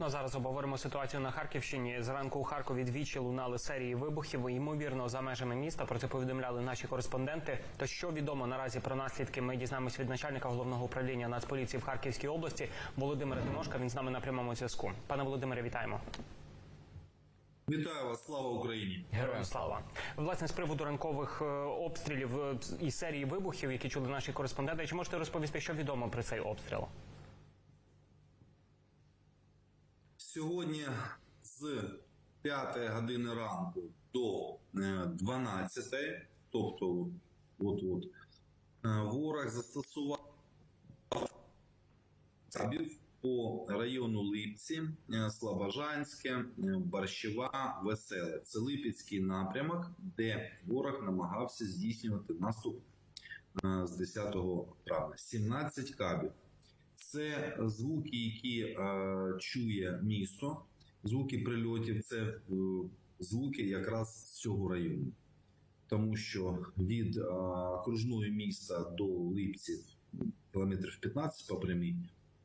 Ну а зараз обговоримо ситуацію на Харківщині. Зранку у Харкові двічі лунали серії вибухів. Ймовірно, за межами міста про це повідомляли наші кореспонденти. То що відомо наразі про наслідки? Ми дізнаємось від начальника головного управління Нацполіції в Харківській області Володимира Тимошка. Він з нами на прямому зв'язку. Пане Володимире, вітаємо. Вітаю вас, слава Україні! Героям слава власне з приводу ранкових е, обстрілів е, і серії вибухів, які чули наші кореспонденти. Чи можете розповісти, що відомо про цей обстріл? Сьогодні з 5 години ранку до е, 12, тобто от от ворог застосував по району Липці, е, Слобожанське, е, Борщева, Веселе. Це Липецький напрямок, де ворог намагався здійснювати наступ е, з 10 травня. 17 кабів. Це звуки, які е, чує місто, звуки прильотів, це е, звуки якраз з цього району. Тому що від е, окружної міста до Липців кілометрів 15 по прямій,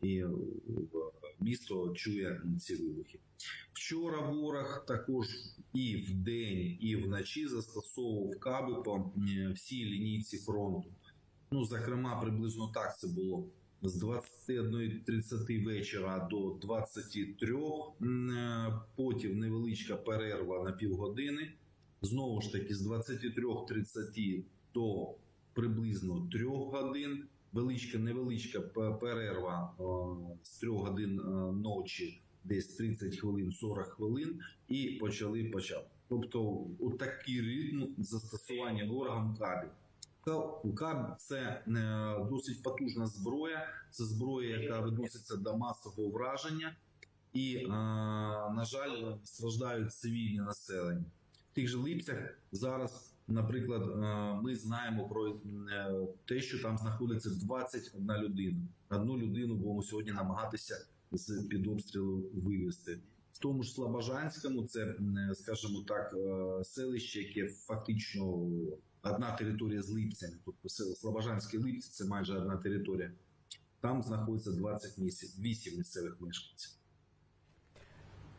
і е, місто чує ці вибухи. Вчора ворог також і вдень, і вночі застосовував каби по всій лінійці фронту. Ну, зокрема, приблизно так це було з 21.30 вечора до 23. М, е, Потім невеличка перерва на півгодини. Знову ж таки, з 23.30 до приблизно 3 годин. Величка, невеличка перерва е, з 3 годин е, ночі, десь 30 хвилин, 40 хвилин, і почали почав. Тобто, у такий ритм застосування ворогом кабів. КАБ це е, досить потужна зброя. Це зброя, яка відноситься до масового враження, і, е, на жаль, страждають цивільні населення. В тих же липцях зараз, наприклад, е, ми знаємо про те, що там знаходиться 21 людина. Одну людину будемо сьогодні намагатися з під обстрілу вивезти. В тому ж Слобожанському, це, скажімо так, селище, яке фактично одна територія з липцями. Тобто Слобожанські липці це майже одна територія. Там знаходиться 28 місцевих мешканців.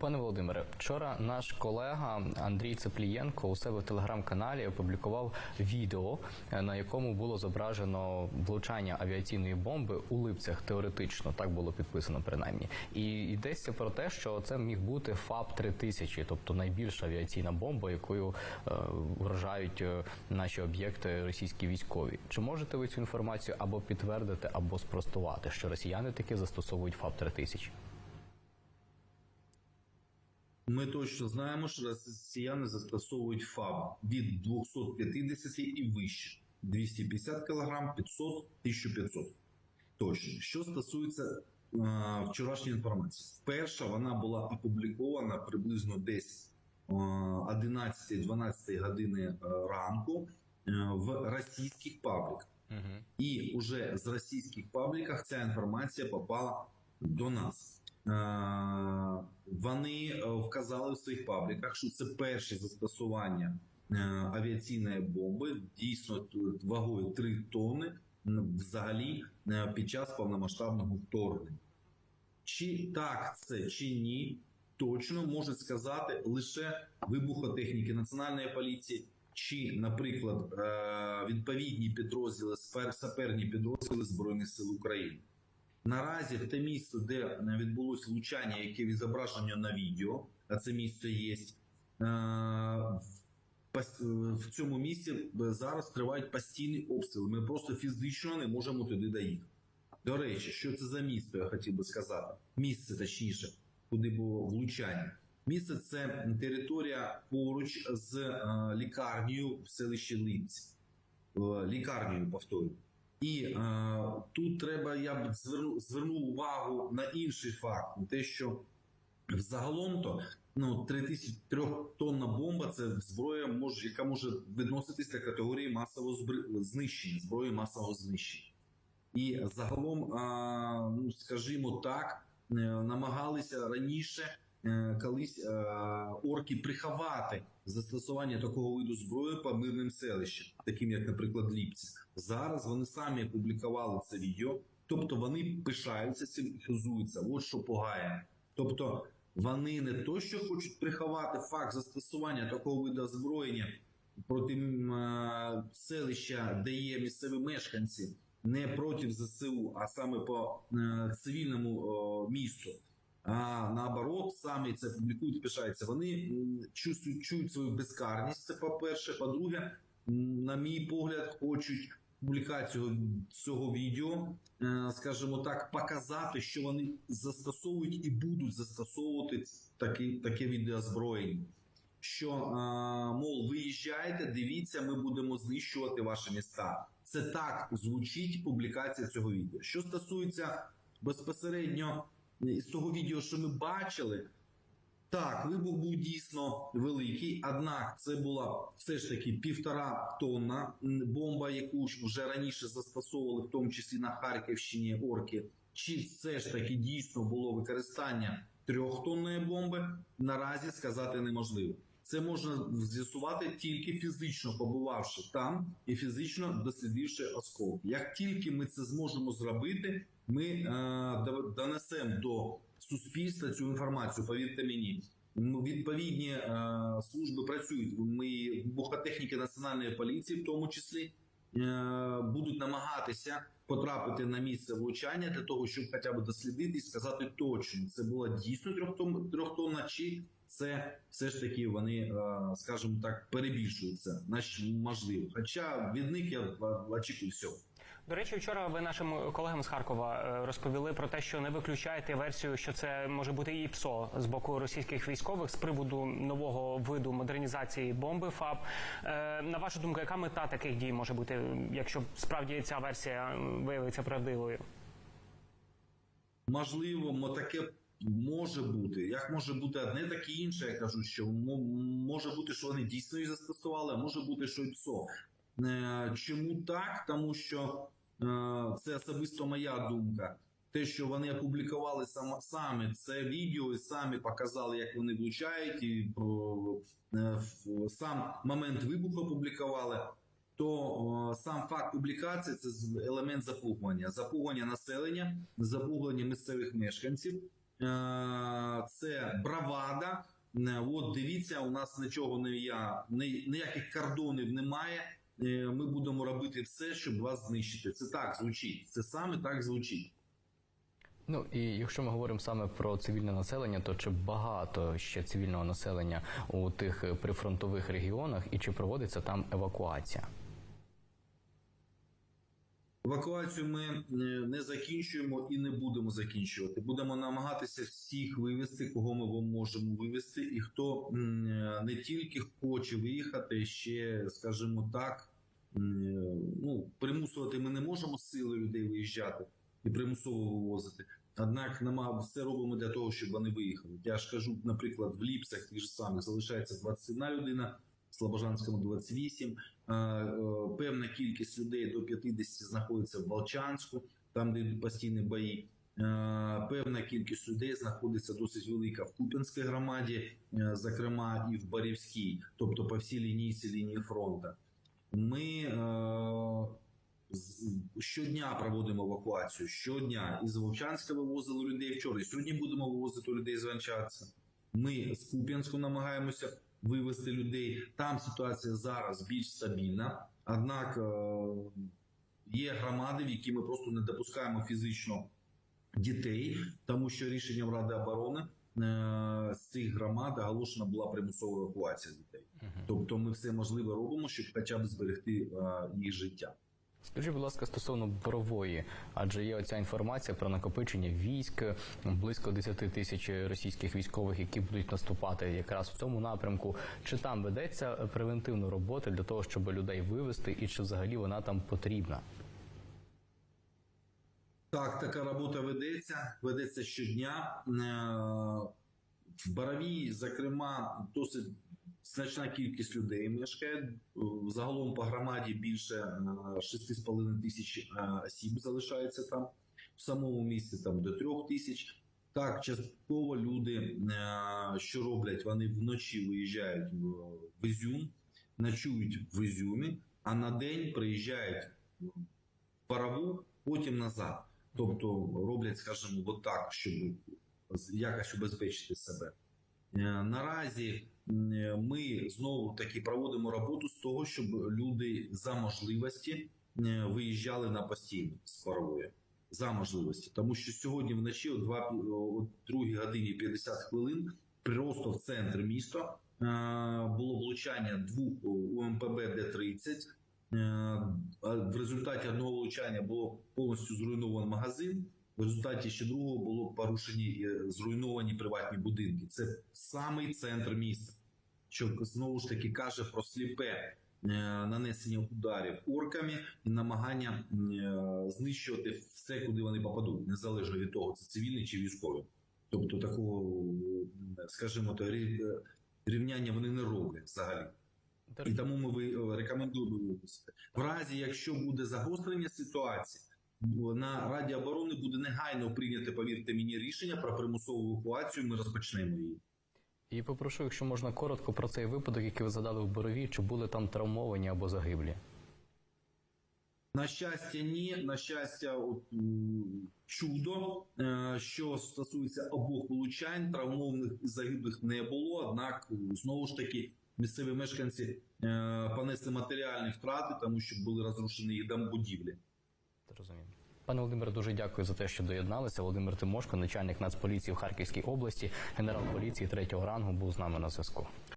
Пане Володимире, вчора наш колега Андрій Цеплієнко у себе в телеграм-каналі опублікував відео, на якому було зображено влучання авіаційної бомби у липцях. Теоретично так було підписано принаймні. І йдеться про те, що це міг бути ФАП 3000 тобто найбільша авіаційна бомба, якою е, вражають е, наші об'єкти російські військові. Чи можете ви цю інформацію або підтвердити, або спростувати, що росіяни таки застосовують ФАП 3000 Ми точно знаємо, що росіяни застосовують ФАБ від 250 і вище. 250 кг, 500, 1500. Точно. Що стосується е, вчорашньої інформації, вперше вона була опублікована приблизно десь е, 11-12 години е, ранку е, в російських пабліках. І уже з російських пабліках ця інформація попала до нас. Е, Вони е, вказали в своїх пабліках, що це перше застосування е, авіаційної бомби, дійсно вагою 3 тонни взагалі під час повномасштабного вторгнення. Чи так це, чи ні, точно можуть сказати лише вибухотехніки Національної поліції, чи, наприклад, відповідні підрозділи, саперні підрозділи Збройних сил України. Наразі в те місце, де відбулось влучання, яке відзображено на відео, а це місце є. е, В цьому місці зараз тривають постійні обстріли. Ми просто фізично не можемо туди доїхати. До речі, що це за місто, я хотів би сказати. Місце, точніше, куди було влучання. Місце це територія поруч з е, лікарнею в селищі Липці. Е, Лікарнею, повторюю. І е, тут треба, я б звернув, увагу на інший факт: те, що взагалом то ну, 3000 трьохтонна бомба це зброя, може, яка може відноситись до категорії масового знищення, зброї масового знищення. І загалом, а, ну скажімо так, е, намагалися раніше е, колись е, орки приховати застосування такого виду зброї по мирним селищам, таким як, наприклад, Ліпці. Зараз вони самі опублікували це відео, тобто вони пишаються цим, хизуються. От що погає. Тобто вони не то, що хочуть приховати факт застосування такого виду озброєння проти е, селища, де є місцеві мешканці, не проти ЗСУ, а саме по е, цивільному місту. А наоборот, самі це публікують, пишаються. Вони чувствують, чують свою безкарність. Це по-перше. По-друге, на мій погляд, хочуть публікацію цього відео, е, скажімо так, показати, що вони застосовують і будуть застосовувати такі, таке відеозброєння. Що, е, мов, виїжджайте, дивіться, ми будемо знищувати ваші міста. Це так звучить публікація цього відео. Що стосується безпосередньо з того відео, що ми бачили, так, вибух був дійсно великий, однак це була все ж таки півтора тонна бомба, яку вже раніше застосовували, в тому числі на Харківщині орки. Чи все ж таки дійсно було використання трьохтонної бомби? Наразі сказати неможливо. Це можна з'ясувати тільки фізично побувавши там і фізично дослідивши осколки. Як тільки ми це зможемо зробити, ми е, донесемо до суспільства цю інформацію. Повірте мені, відповідні е, служби працюють. Ми вибухотехніки національної поліції, в тому числі, е, будуть намагатися потрапити на місце влучання для того, щоб хоча б дослідити і сказати точно, це була дійсно трьохтон- трьохтонна, чи це все ж таки вони, е, скажімо так, перебільшуються, значить, можливо. Хоча від них я очікую всього. До речі, вчора ви нашим колегам з Харкова е, розповіли про те, що не виключаєте версію, що це може бути і ПСО з боку російських військових з приводу нового виду модернізації бомби ФАБ. Е, На вашу думку, яка мета таких дій може бути, якщо справді ця версія виявиться правдивою? Можливо, таке може бути. Як може бути одне, так і інше. Я кажу, що може бути, що вони дійсно її застосували, а може бути, що й ПСО. Е, Чому так? Тому що це особисто моя думка. Те, що вони опублікували сам, самі це відео і самі показали, як вони влучають, і е, в- сам момент вибуху опублікували то сам факт публікації це елемент запугування, запугування населення, запугування місцевих мешканців. Е, Це бравада. Е, От дивіться, у нас нічого не я ні- ніяких кордонів немає. Е, Ми будемо робити все, щоб вас знищити. Це так звучить. Це саме так звучить. Ну і якщо ми говоримо саме про цивільне населення, то чи багато ще цивільного населення у тих е, прифронтових регіонах, і чи проводиться там евакуація? Евакуацію ми е, не закінчуємо і не будемо закінчувати. Будемо намагатися всіх вивезти, кого ми можемо вивезти, і хто е, не тільки хоче виїхати, ще, скажімо так, е, ну, примусувати ми не можемо сили людей виїжджати і примусово вивозити. Однак нема все робимо для того, щоб вони виїхали. Я ж кажу, наприклад, в Ліпсах ті ж самих залишається 21 людина, Слобожанському 28. Е, е, Певна кількість людей до 50 знаходиться в Волчанську, там де йдуть постійні бої. Е, Певна кількість людей знаходиться досить велика в Куп'янській громаді, зокрема і в Барівській, тобто по всій лінійці лінії фронту. Ми щодня проводимо евакуацію. Щодня із Вовчанська вивозили людей вчора. І сьогодні будемо вивозити людей з Вовчанська. Ми з Куп'янську намагаємося вивезти людей. Там ситуація зараз більш стабільна. Однак е, є громади, в які ми просто не допускаємо фізично дітей, тому що рішенням Ради оборони е, з цих громад оголошена була примусова евакуація дітей. Тобто ми все можливе робимо, щоб хоча б зберегти е, їх життя. Скажіть, будь ласка, стосовно борової, адже є оця інформація про накопичення військ, близько 10 тисяч російських військових, які будуть наступати якраз в цьому напрямку. Чи там ведеться превентивна робота для того, щоб людей вивести, і чи взагалі вона там потрібна? Так, така робота ведеться, ведеться щодня. Е, В Боровій, зокрема, досить значна кількість людей мешкає. Е, Загалом по громаді більше е, 6,5 тисяч е, осіб залишається там. В самому місті там до 3 тисяч. Так, частково люди, е, що роблять, вони вночі виїжджають в Ізюм, ночують в Ізюмі, а на день приїжджають в Парову, потім назад. Тобто роблять, скажімо, отак, щоб якось убезпечити себе. Е, Наразі ми знову таки проводимо роботу з того, щоб люди за можливості е, виїжджали на постійно з парової. За можливості, тому що сьогодні вночі о 2, о 2 годині 50 хвилин просто в центр міста е, було влучання двох УМПБ Д-30. Е, а В результаті одного влучання було повністю зруйнований магазин. В результаті ще другого було порушені е, зруйновані приватні будинки. Це самий центр міста, що знову ж таки каже про сліпе е, нанесення ударів орками і намагання е, знищувати все, куди вони попадуть, незалежно від того, це цивільні чи військові. Тобто такого, скажімо, то рівняння вони не роблять взагалі. І тому ми рекомендуємо. В разі, якщо буде загострення ситуації, на Раді оборони буде негайно прийняти, повірте мені, рішення про примусову евакуацію. Ми розпочнемо її. І попрошу, якщо можна коротко про цей випадок, який ви задали в Борові, чи були там травмовані або загиблі? На щастя, ні. На щастя, от, чудо. Е, Що стосується обох влучань, травмованих і загиблих не було. Однак, знову ж таки, місцеві мешканці е, понесли матеріальні втрати, тому що були розрушені їх дом Зрозуміло. Пане Володимире, дуже дякую за те, що доєдналися. Володимир Тимошко, начальник Нацполіції в Харківській області, генерал поліції третього рангу, був з нами на зв'язку.